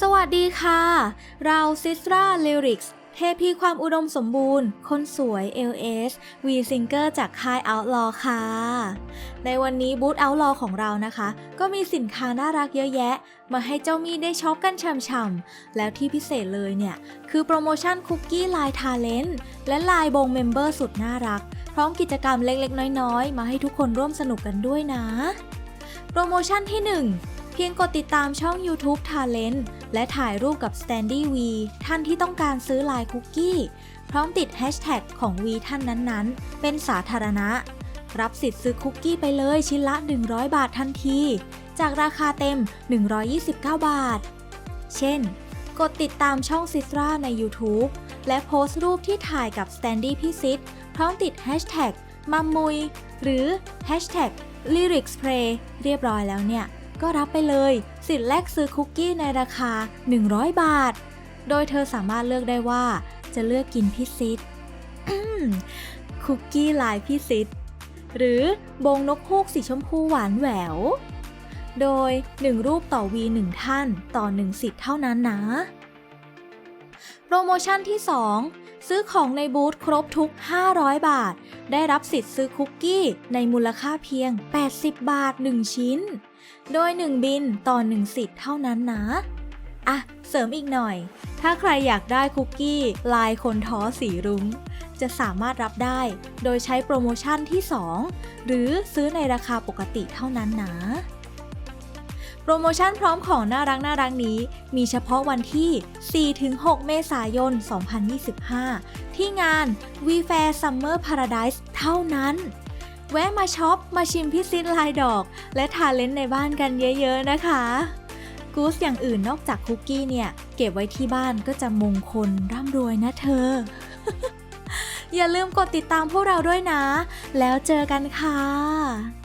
สวัสดีค่ะ เราซิสราลิริกส์เทพีความอุดมสมบูรณ์ คนสวย LS V Singer จากค่าย Outlaw ค่ะ ในวันนี้บูธ Outlaw ของเรานะคะ ก็มีสินค้าน่ารักเยอะแยะ มาให้เจ้ามีได้ช็อปกันช่ำๆ แล้วที่พิเศษเลยเนี่ย คือโปรโมชั่นคุกกี้ลายทาเลนต์และลายบงเมมเบอร์สุดน่ารัก พร้อมกิจกรรมเล็กๆ น้อยๆ มาให้ทุกคนร่วมสนุกกันด้วยนะ โปรโมชั่นที่ 1 เพียงกดติดตามช่อง YouTube Talent และถ่ายรูปกับ Standy V ท่านที่ต้องการซื้อลายคุกกี้ พร้อมติด Hashtag ของ V ท่านนั้นๆ เป็นสาธารณะ รับสิทธิ์ซื้อคุกกี้ไปเลยชิ้นละ 100 บาททันที จากราคาเต็ม 129 บาท เช่น กดติดตามช่องซิสราใน YouTube และโพสต์รูปที่ถ่ายกับ Standy พี่ซิดพร้อมติด Hashtag มัมมุย หรือ Hashtag Lyrics Play เรียบร้อยแล้วเนี่ย ก็รับไปเลย สิทธิ์แลกซื้อคุกกี้ในราคา 100 บาท โดยเธอสามารถเลือกได้ว่า จะเลือกกินพิซิตคุกกี้ลายพิซิตหรือบงนกฮูกสีชมพูหวานแหวว โดย 1 รูปต่อวี1ท่านต่อ 1 สิทธิ์เท่านั้นนะ รโมชั่นที่ 2 ซื้อของในบูธครบทุก 500 บาท ได้รับสิทธิ์ซื้อคุกกี้ในมูลค่าเพียง 80 บาท 1 ชิ้น โดย 1 บินต่อ 1 สิทธิ์เท่านั้นนะ อะ เสริมอีกหน่อย ถ้าใครอยากได้คุกกี้ ลายคนท้อสีรุง้ง จะสามารถรับได้ โดยใช้โปรโมชั่นที่ 2 หรือซื้อในราคาปกติเท่านั้นนะ โปรโมชั่นพร้อมของน่ารักน่ารักนี้ มีเฉพาะวันที่ 4-6 เมษายน 2025 ที่งาน w e f a i r Summer Paradise เท่านั้น แวะมาช็อป มาชิมพิซซินลายดอก และทาเลนในบ้านกันเยอะๆนะคะกูสอย่างอื่นนอกจากคุกกี้เนี่ย เก็บไว้ที่บ้านก็จะมงคลร่ำรวยนะเธอ อย่าลืมกดติดตามพวกเราด้วยนะ แล้วเจอกันค่ะ